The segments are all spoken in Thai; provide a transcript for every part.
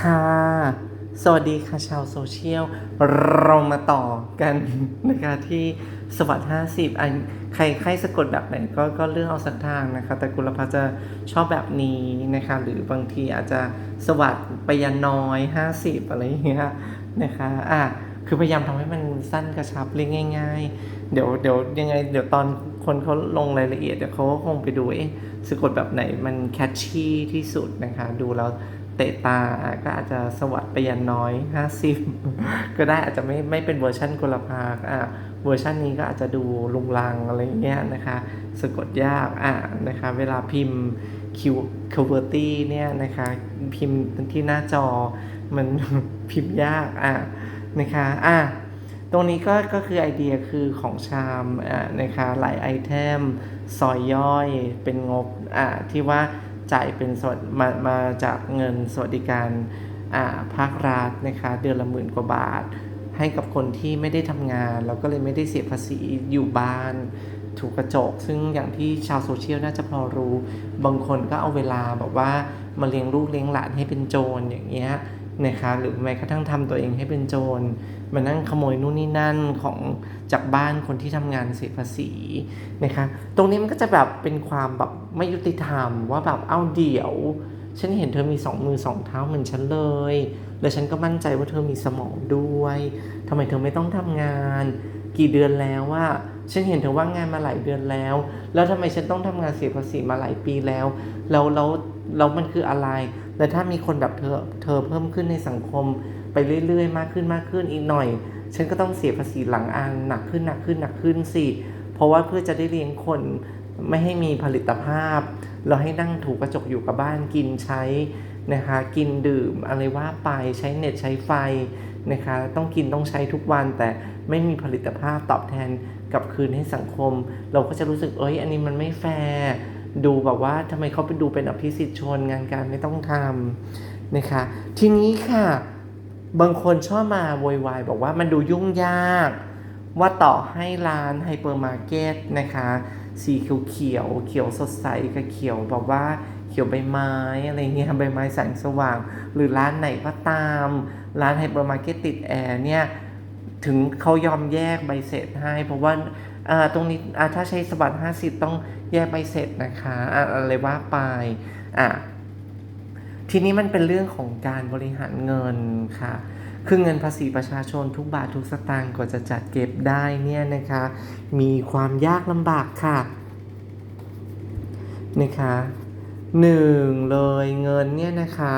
ค่ะ สวัสดีค่ะชาวโซเชียล เรามาต่อกันนะคะที่สวัสดิ์50อันใครใครสะกดแบบไหนก็ก็เลือกเอาสักทางนะคะ แต่กุลพัฒน์จะชอบแบบนี้นะคะ หรือบางทีอาจจะสวัสดิ์ไปยันน้อย 50 อะไรอย่างเงี้ยนะคะอะคือพยายามทำให้มันสั้นกระชับเรียกง่าย ๆ เดี๋ยวเดี๋ยวยังไง เดี๋ยวตอนคนเขาลงรายละเอียดเดี๋ยวเขาก็คงไปดูเอ๊ะสะกดแบบไหนมันแคชชี่ที่สุดนะคะ ดูแล้ว เตะตาก็อาจจะสวัสดไปยันน้อย 50 ก็ได้อาจจะไม่ไม่เป็นเวอร์ชันกุลภาคอะเวอร์ชันนี้ก็อาจจะดูลุงลังอะไรเงี้ยนะคะสะกดยากอะนะคะเวลาพิมพ์คิวคิวเวอร์ตี้เนี่ยนะคะพิมพ์ที่หน้าจอมันพิมพ์ยากอะนะคะอะตรงนี้ก็ก็คือไอเดียคือของชามอะนะคะหลายไอเทมซอยย่อยเป็นงบอะที่ว่า จ่ายเป็นสวัสดมามาจากเงินสวัสดิการอ่าภาครัฐนะคะเดือนละหมื่นกว่าบาท ให้กับคนที่ไม่ได้ทำงาน แล้วก็เลยไม่ได้เสียภาษีอยู่บ้าน ถูกกระจก ซึ่งอย่างที่ชาวโซเชียลน่าจะพอรู้ บางคนก็เอาเวลาแบบว่ามาเลี้ยงลูกเลี้ยงหลานให้เป็นโจรอย่างเงี้ย นะคะหรือแม้กระทั่งทำตัวเองให้เป็นโจรมานั่งขโมยนู่นนี่นั่นของจากบ้านคนที่ทำงานเสียภาษีนะคะตรงนี้มันก็จะแบบเป็นความแบบไม่ยุติธรรมว่าแบบเอ้าเดี๋ยวฉันเห็นเธอมีสองมือสองเท้าเหมือนฉันเลย แล้วฉันก็มั่นใจว่าเธอมีสมองด้วยทำไมเธอไม่ต้องทำงาน กี่เดือนแล้วว่าฉันเห็นเธอว่างงานมาหลายเดือนแล้ว แล้วทำไมฉันต้องทำงานเสียภาษีมาหลายปีแล้วแล้วแล้วแล้วมันคืออะไร แต่ถ้ามีคนแบบเธอเธอเพิ่มขึ้นในสังคมไปเรื่อย ๆ มากขึ้นมากขึ้นอีกหน่อย ฉันก็ต้องเสียภาษีหลังอ่านหนักขึ้นหนักขึ้นหนักขึ้นสิ เพราะว่าเพื่อจะได้เลี้ยงคนไม่ให้มีผลิตภาพ เราให้นั่งถูกระจกอยู่กับบ้านกินใช้นะคะ กินดื่มอะไรว่าไปใช้เน็ตใช้ไฟนะคะ ต้องกินต้องใช้ทุกวันแต่ไม่มีผลิตภาพตอบแทนกลับคืนให้สังคม เราก็จะรู้สึกเอ้ยอันนี้มันไม่แฟร์ ดูแบบว่าทำไมเขาไปดูเป็นอภิสิทธิชนงานการไม่ต้องทำนะคะ ทีนี้ค่ะ บางคนชอบมาโวยวายบอกว่ามันดูยุ่งยาก ว่าต่อให้ร้านไฮเปอร์มาร์เก็ตนะคะ สีเขียวเขียวเขียวสดใสกับเขียวแบบว่าเขียวใบไม้อะไรเงี้ยใบไม้แสงสว่าง หรือร้านไหนก็ตาม ร้านไฮเปอร์มาร์เก็ตติดแอร์เนี่ยถึงเขายอมแยกใบเสร็จให้ เพราะว่า ตรงนี้ถ้าใช้สบัตห้าสิบต้องแยกใบเสร็จนะคะอะอะไรว่าไปอะทีนี้มันเป็นเรื่องของการบริหารเงินค่ะ คือเงินภาษีประชาชนทุกบาททุกสตางค์กว่าจะจัดเก็บได้เนี่ยนะคะ มีความยากลำบากค่ะนะคะหนึ่งเลยเงินเนี่ยนะคะ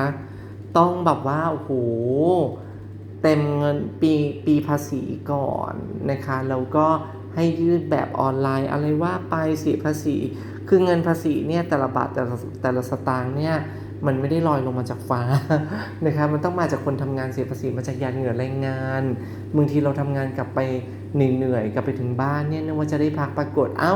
ต้องแบบว่าโอ้โหเต็มเงินปีปีภาษีก่อนนะคะ แล้วก็ ให้ยื่นแบบออนไลน์ อะไรว่าไปเสียภาษี คือเงินภาษีเนี่ยแต่ละบาทแต่ละแต่ละสตางค์เนี่ยมันไม่ได้ลอยลงมาจากฟ้านะครับ มันต้องมาจากคนทำงานเสียภาษีมาจากยานเหงื่อแรงงานบางทีเราทำงานกลับไปเหนื่อยๆกลับไปถึงบ้านเนี่ยนึกว่าจะได้พักปรากฏเอ้า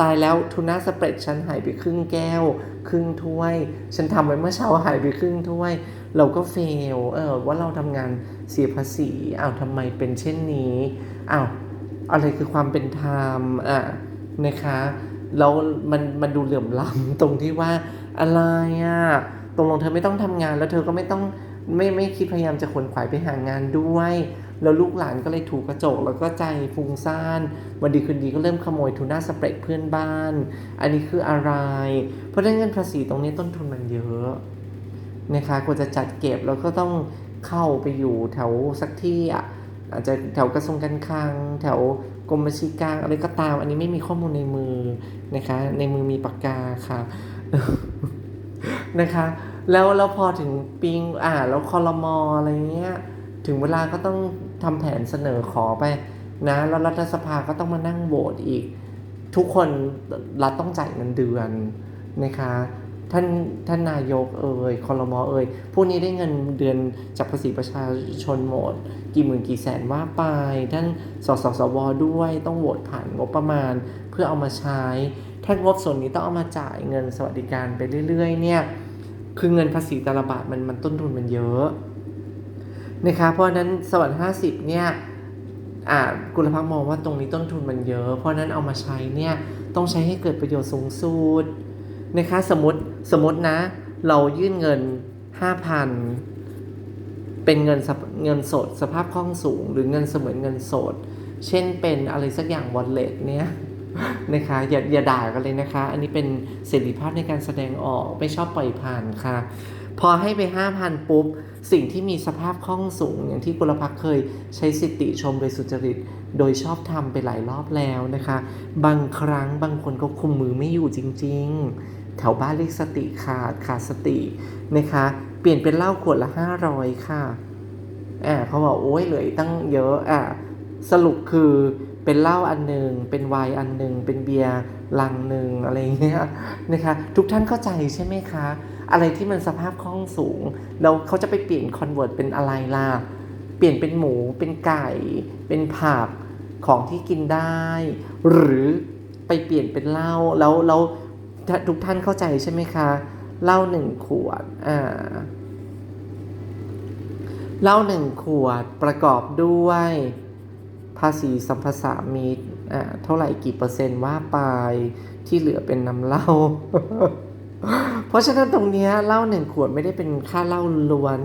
ตายแล้วทูน่าสเปรดฉันหายไปครึ่งแก้ว ครึ่งถ้วย ฉันทำไว้เมื่อเช้าหายไปครึ่งถ้วย เราก็เฟลเออว่าเราทำงานเสียภาษีอ้าวทำไมเป็นเช่นนี้อ้าว อะไรคือความเป็นธรรมอะนะคะแล้วมันมันดูเหลื่อมล้ำตรงที่ว่าอะไรอะตกลงเธอไม่ต้องทำงาน แล้วเธอก็ไม่ต้องไม่ไม่คิดพยายามจะขวนขวายไปหางานด้วย แล้วลูกหลานก็เลยถูกกระจกแล้วก็ใจฟุ้งซ่านวันดีคืนดีก็เริ่มขโมยทูน่าสเปรดเพื่อนบ้าน อันนี้คืออะไร เพราะฉะนั้นเงินภาษีตรงนี้ต้นทุนมันเยอะนะคะกว่าจะจัดเก็บแล้วก็ต้องเข้าไปอยู่แถวสักที่อะ อาจจะแถวกระทรวงการคลัง แถวกรมบัญชีกลางอะไรก็ตาม อันนี้ไม่มีข้อมูลในมือนะคะ ในมือมีปากกาค่ะนะคะ แล้วแล้วพอถึงปิงอ่าแล้วคอรมออะไรเงี้ยถึงเวลาก็ต้องทำแผนเสนอขอไปนะแล้วรัฐสภาก็ต้องมานั่งโหวตอีก ทุกคนรัฐต้องจ่ายเงินเดือนนะคะ ท่านท่านนายกเอ่ยคอรมอเอ่ยพวกนี้ได้เงินเดือนจากภาษีประชาชนหมด กี่หมื่นกี่แสนว่าไป ท่านสสสวด้วยต้องโหวตผ่านงบประมาณเพื่อเอามาใช้ถ้างบส่วนนี้ต้องเอามาจ่ายเงินสวัสดิการไปเรื่อยๆ เนี่ย คือเงินภาษีแต่ละบาทมันมันต้นทุนมันเยอะนะคะเพราะนั้นสวัสดิ์ห้าสิบเนี่ยอ่ากุลพักมองว่าตรงนี้ต้นทุนมันเยอะ เพราะนั้นเอามาใช้เนี่ยต้องใช้ให้เกิดประโยชน์สูงสุด นะคะสมมติสมมตินะ เรายื่นเงิน 5,000 เป็นเงินเงินสดสภาพคล่องสูง หรือเงินเสมือนเงินสด เช่นเป็นอะไรสักอย่างวอลเล็ตเนี่ยนะคะอย่าอย่าด่ากันเลยนะคะ อันนี้เป็นเสรีภาพในการแสดงออกไม่ชอบปล่อยผ่านค่ะ พอให้ไป 5,000 ปุ๊บ สิ่งที่มีสภาพคล่องสูง อย่างที่กุลพักเคยใช้สิทธิชมโดยสุจริต โดยชอบทำไปหลายรอบแล้วนะคะ บางครั้งบางคนก็คุมมือไม่อยู่จริง ๆ แถวบ้านเรียกสติขาดขาดสตินะคะ เปลี่ยนเป็นเหล้าขวดละ500ค่ะอ่าเขาบอกโอ้ยเหลือตั้งเยอะอะสรุปคือเป็นเหล้าอันหนึ่งเป็นไวน์อันหนึ่งเป็นเบียร์ลังหนึ่งอะไรเงี้ยนะคะทุกท่านเข้าใจใช่ไหมคะ อะไรที่มันสภาพคล่องสูงแล้วเขาจะไปเปลี่ยนคอนเวิร์ตเป็นอะไรล่ะเปลี่ยนเป็นหมูเป็นไก่ เป็นผักของที่กินได้ หรือไปเปลี่ยนเป็นเหล้าแล้วแล้วถ้า ทุกท่านเข้าใจใช่ไหมคะเหล้าหนึ่งขวดอ่าเหล้าหนึ่งขวดประกอบด้วยภาษีสัมภาษามิตรอ่าเท่าไหร่กี่เปอร์เซ็นต์ว่าไปที่เหลือเป็นน้ำเหล้าเพราะฉะนั้นตรงนี้เหล้าหนึ่งขวดไม่ได้เป็นค่าเหล้าล้วน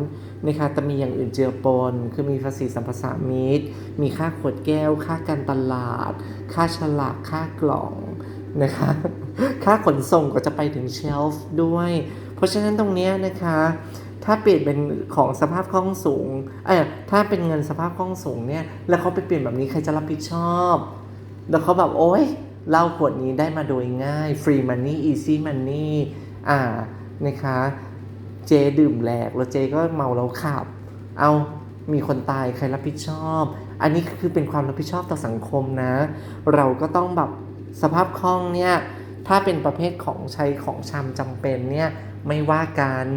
นะคะแต่มีอย่างอื่นเจือปน คือมีภาษีสัมภาษามิตร มีค่าขวดแก้ว ค่าการตลาด ค่าฉลาก ค่ากล่องนะคะ ค่าขนส่งก็จะไปถึงเชลฟ์ด้วย เพราะฉะนั้นตรงนี้นะคะ ถ้าเปลี่ยนเป็นของสภาพคล่องสูงเอยถ้าเป็นเงินสภาพคล่องสูงเนี่ย แล้วเขาไปเปลี่ยนแบบนี้ใครจะรับผิดชอบ แล้วเขาแบบโอ๊ยเหล้าขวดนี้ได้มาโดยง่ายฟรีมันนี่อีซี่มันนี่อ่า นะคะ เจดื่มแหลก แล้วเจก็เมาแล้วขับ เอามีคนตายใครรับผิดชอบ อันนี้คือเป็นความรับผิดชอบต่อสังคมนะ เราก็ต้องแบบสภาพคล่องเนี่ย ถ้าเป็นประเภทของใช้ของชำจำเป็นเนี่ยไม่ว่ากัน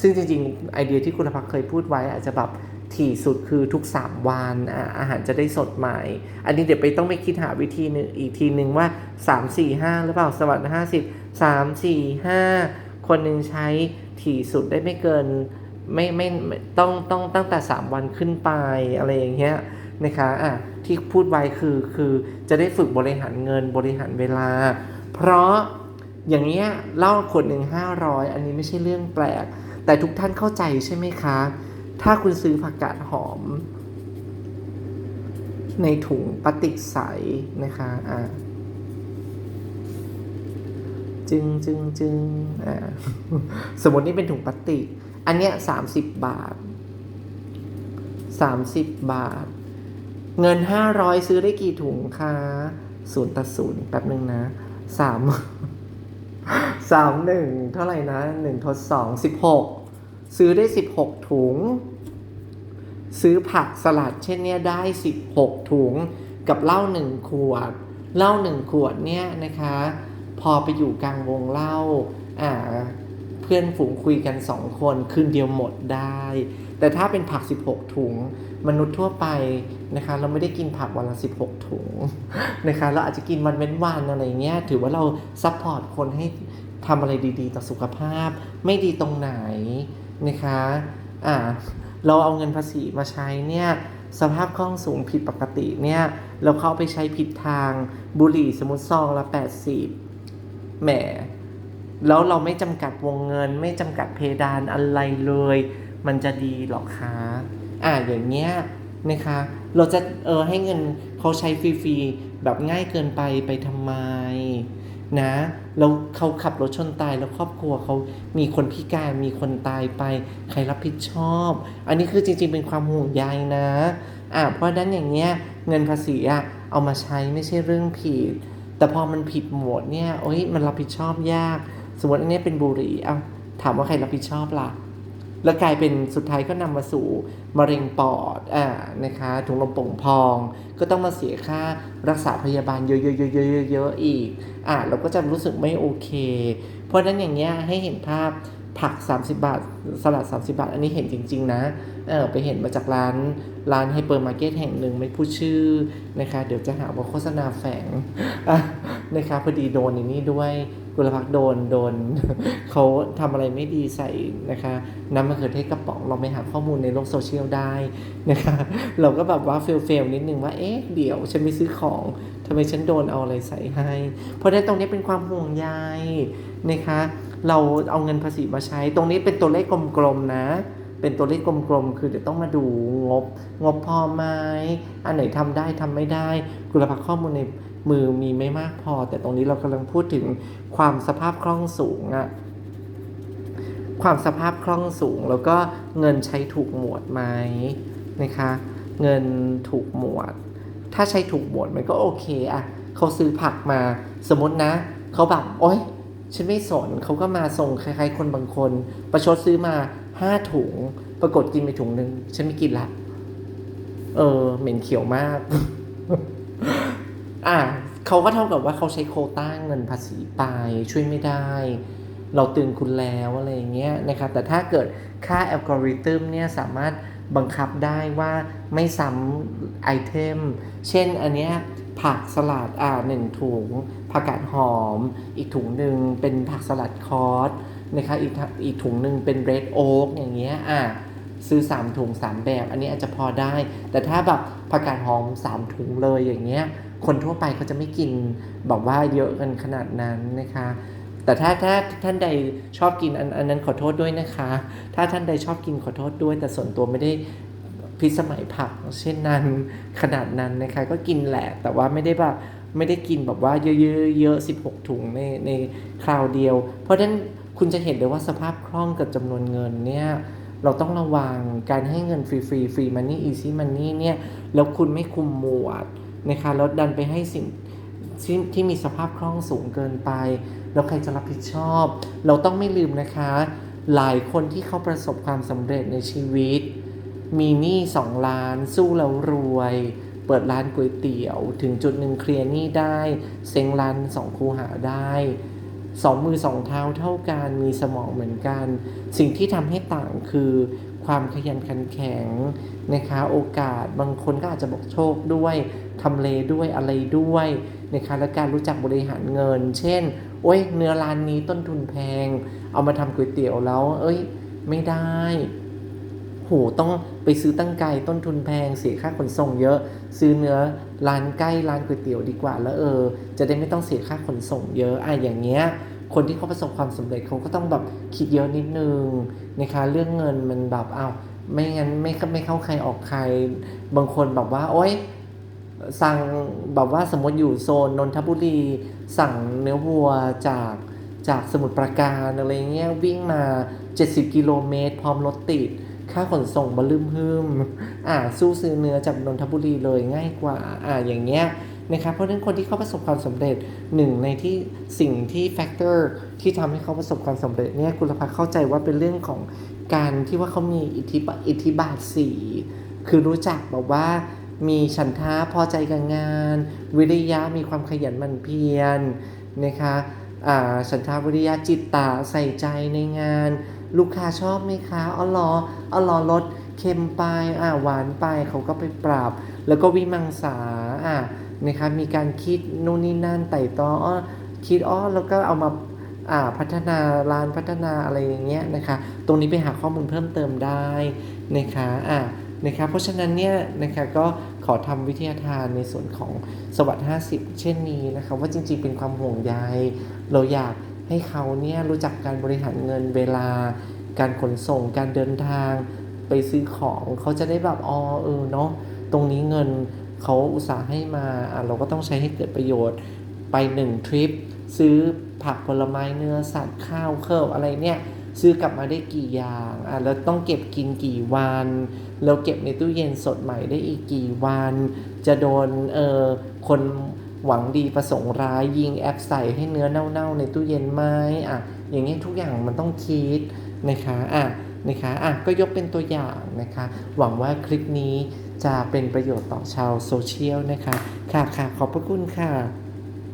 ซึ่งจริงๆ ไอเดียที่คุณพักเคยพูดไว้อาจจะแบบถี่สุดคือทุก 3 วันอะอาหารจะได้สดใหม่ อันนี้เดี๋ยวไปต้องไปคิดหาวิธีหนึงอีกทีหนึ่งว่า 3 4 5 หรือเปล่าสวัสดีห้าสิบสามสี่ห้าคนหนึ่งใช้ถี่สุดได้ไม่เกินไม่ไม่ไม่ต้องต้องตั้งแต่ 3 วันขึ้นไปอะไรอย่างเงี้ยนะคะอะที่พูดไว้คือคือจะได้ฝึกบริหารเงินบริหารเวลา เพราะอย่างเงี้ยเหล้าขวดหนึ่งห้าร้อยอันนี้ไม่ใช่เรื่องแปลก แต่ทุกท่านเข้าใจใช่ไหมคะ ถ้าคุณซื้อผักกาดหอม ในถุงพลาสติกใสนะคะอะจึงจึงจึงอ่าสมมตินี่เป็นถุงพลาสติก อันเนี้ยสามสิบบาทสามสิบบาท เงินห้าร้อยซื้อได้กี่ถุงคะศูนย์ตัดศูนย์แป๊บหนึ่งนะ สามสามหนึ่งเท่าไหร่นะหนึ่งทดสองสิบหกซื้อได้สิบหกถุง ซื้อผักสลัดเช่นเนี้ยได้สิบหกถุง กับเหล้าหนึ่งขวดเหล้าหนึ่งขวดเนี่ยนะคะ พอไปอยู่กลางวงเหล้าอ่าเพื่อนฝูงคุยกันสองคนคืนเดียวหมดได้ แต่ถ้าเป็นผัก 16 ถุง มนุษย์ทั่วไปนะคะ เราไม่ได้กินผักวันละ 16 ถุงนะคะ เราอาจจะกินวันเว้นวันอะไรเงี้ย ถือว่าเราซัพพอร์ตคนให้ทำอะไรดีๆ ต่อสุขภาพ ไม่ดีตรงไหนนะคะ อ่า เราเอาเงินภาษีมาใช้เนี่ยสภาพคล่องสูงผิดปกติเนี่ยเราเข้าไปใช้ผิดทางบุหรี่สมมติซองละ 80แหมแล้วเราไม่จำกัดวงเงิน ไม่จำกัดเพดานอะไรเลย มันจะดีหรอคะอ่าอย่างเงี้ยนะคะ เราจะเออให้เงินเขาใช้ฟรีๆแบบง่ายเกินไปไปทำไมนะแล้วเขาขับรถชนตายแล้วครอบครัวเขามีคนพิการมีคนตายไป ใครรับผิดชอบ อันนี้คือจริงๆเป็นความห่วงใยนะอ่าเพราะนั้นอย่างเงี้ยเงินภาษีอะเอามาใช้ไม่ใช่เรื่องผิด แต่พอมันผิดหมดเนี่ยโอ้ยมันรับผิดชอบยาก สมมติอันนี้เป็นบุหรี่เอาถามว่าใครรับผิดชอบล่ะ แล้วกลายเป็นสุดท้ายก็นำมาสู่มะเร็งปอดอ่านะคะถุงลมโป่งพอง ก็ต้องมาเสียค่ารักษาพยาบาลเยอะๆๆๆๆอีกอ่าเราก็จะรู้สึกไม่โอเค เพราะนั้นอย่างเงี้ยให้เห็นภาพผัก 30 บาท สลัด 30 บาท อันนี้เห็นจริง ๆ นะ เออไปเห็นมาจากร้าน ร้านไฮเปอร์มาร์เก็ตแห่งหนึ่งไม่พูดชื่อนะคะ เดี๋ยวจะหาว่าโฆษณาแฝง นะคะพอดีโดนอย่างนี้ด้วยกุลพักษ์โดนโดนเขาทำอะไรไม่ดีใส่นะคะน้ำมะเขือเทศกระป๋องเราไปหาข้อมูลในโลกโซเชียลได้นะคะเราก็แบบว่าเฟลเฟลนิดนึงว่าเอ๊ะเดี๋ยวฉันไม่ซื้อของทำไมฉันโดนเอาอะไรใส่ให้ เพราะฉะนั้นตรงนี้เป็นความห่วงใยนะคะเราเอาเงินภาษีมาใช้ ตรงนี้เป็นตัวเลขกลมๆนะเป็นตัวเลขกลมๆ คือเดี๋ยวต้องมาดูงบ งบพอไหมอันไหนทำได้ทำไม่ได้ กุลภักข้อมูลใน มือมีไม่มากพอ แต่ตรงนี้เรากำลังพูดถึงความสภาพคล่องสูงอะความสภาพคล่องสูง แล้วก็เงินใช้ถูกหมวดไหมนะคะ เงินถูกหมวด ถ้าใช้ถูกหมวดมันก็โอเคอะเขาซื้อผักมาสมมตินะเขาแบบโอ๊ยฉันไม่สนเขาก็มาส่งคล้ายๆ คนบางคน ประชดซื้อมาห้าถุง ปรากฏกินไปถุงหนึ่งฉันไม่กินละ เออ เหม็นเขียวมาก อะเขาก็เท่ากับว่าเขาใช้โคต้าเงินภาษีไปช่วยไม่ได้ เราตือนคุณแล้วอะไรอย่างเงี้ยนะครับ แต่ถ้าเกิดค่าอัลกอริทึมเนี่ยสามารถบังคับได้ว่าไม่ซ้ำไอเทม เช่นอันเนี้ยผักสลัดอ่าหนึ่งถุงผักกาดหอม อีกถุงหนึ่งเป็นผักสลัดคอร์สนะคะอีกอีกถุงหนึ่งเป็นเรดโอ๊กอย่างเงี้ยอะซื้อ 3 ถุง 3 แบบ อันนี้อาจจะพอได้ แต่ถ้าแบบผักกาดหอม 3 ถุงเลยอย่างเงี้ย คนทั่วไปเขาจะไม่กินแบบว่าเยอะกันขนาดนั้นนะคะ แต่ถ้าถ้าท่านใดชอบกินอันอันนั้นขอโทษด้วยนะคะ ถ้าท่านใดชอบกินขอโทษด้วย แต่ส่วนตัวไม่ได้พิสมัยผักเช่นนั้นขนาดนั้นนะคะก็กินแหละ แต่ว่าไม่ได้แบบไม่ได้กินแบบว่าเยอะๆเยอะ16 ถุงในในคราวเดียว เพราะฉะนั้นคุณจะเห็นเลยว่าสภาพคล่องกับจำนวนเงินเนี่ยเราต้องระวังการให้เงินฟรีฟรีฟรีมันนี่อีซี่มันนี่เนี่ยแล้วคุณไม่คุมหมวด นะคะแล้วดันไปให้สิ่งที่ที่มีสภาพคล่องสูงเกินไปแล้วใครจะรับผิดชอบ เราต้องไม่ลืมนะคะ หลายคนที่เขาประสบความสำเร็จในชีวิต มีหนี้สองล้านสู้แล้วรวย เปิดร้านก๋วยเตี๋ยว ถึงจุดหนึ่งเคลียร์หนี้ได้เซ็งร้านสองคูหาได้สองมือสองเท้าเท่ากันมีสมองเหมือนกัน สิ่งที่ทำให้ต่างคือความขยันขันแข็งนะคะ โอกาสบางคนก็อาจจะบอกโชคด้วย ทำเลด้วยอะไรด้วยนะคะและการรู้จักบริหารเงิน เช่น โอ้ยเนื้อร้านนี้ต้นทุนแพง เอามาทำก๋วยเตี๋ยวแล้ว เอ้ย ไม่ได้โหต้องไปซื้อตั้งไกลต้นทุนแพงเสียค่าขนส่งเยอะ ซื้อเนื้อร้านใกล้ร้านก๋วยเตี๋ยวดีกว่าแล้วเออ จะได้ไม่ต้องเสียค่าขนส่งเยอะอะอย่างเงี้ยคนที่เขาประสบความสำเร็จเขาก็ต้องแบบคิดเยอะนิดนึงนะคะเรื่องเงินมันแบบอ้าวไม่งั้นไม่ไม่เข้าใครออกใคร บางคนแบบว่า โอ๊ย สั่งแบบว่าสมมติอยู่โซนนนทบุรี สั่งเนื้อวัวจากจากสมุทรปราการอะไรเงี้ยวิ่งมา 70 กิโลเมตร พร้อมรถติด ค่าขนส่งบลืมฮึมอ่าสู้ซื้อเนื้อจากนนทบุรีเลยง่ายกว่าอ่าอย่างเงี้ยนะครับเพราะฉะนั้นคนที่เขาประสบความสำเร็จหนึ่งในที่สิ่งที่แฟกเตอร์ที่ทำให้เขาประสบความสำเร็จเนี่ยคุณภาเข้าใจว่าเป็นเรื่องของการที่ว่าเขามีอิทธิบาทอิทธิบาทสี่คือรู้จักแบบว่า มีฉันทะพอใจกับงาน วิริยะมีความขยันหมั่นเพียรนะคะฉันทาวิริยะจิตตาใส่ใจในงาน ลูกค้าชอบไหมคะอ๋อหรออ๋อหรอลดเค็มไปอ่าหวานไปเขาก็ไปปรับ แล้วก็วิมังสาอ่านะคะมีการคิดนู่นนี่นั่นไต่ตออ้อคิดอ้อแล้วก็เอามาอ่าพัฒนาร้านพัฒนาอะไรอย่างเงี้ยนะคะ ตรงนี้ไปหาข้อมูลเพิ่มเติมได้นะคะอ่า นะครับ เพราะฉะนั้นเนี่ยนะคะก็ขอทำวิทยาทานในส่วนของสวัสดิ์50 เช่นนี้นะคะว่าจริงๆเป็นความห่วงใยเราอยากให้เขาเนี่ยรู้จักการบริหารเงินเวลา การขนส่ง การเดินทาง ไปซื้อของเขาจะได้แบบอ๋อเออเนาะตรงนี้เงินเขาอุตส่าห์ให้มาเราก็ต้องใช้ให้เกิดประโยชน์ไปหนึ่งทริป ซื้อผักผลไม้เนื้อสัตว์ข้าวเครื่องอะไรเนี่ย ซื้อกลับมาได้กี่อย่างอะแล้วต้องเก็บกินกี่วันแล้วเก็บในตู้เย็นสดใหม่ได้อีกกี่วัน จะโดนเอ่อคนหวังดีประสงค์ร้ายยิงแอปใส่ให้เนื้อเน่าๆ ในตู้เย็นไหมอะอย่างนี้ทุกอย่างมันต้องคิดนะคะอะนะคะอะก็ยกเป็นตัวอย่างนะคะ หวังว่าคลิปนี้จะเป็นประโยชน์ต่อชาวโซเชียลนะคะ ค่ะค่ะขอบพระคุณค่ะ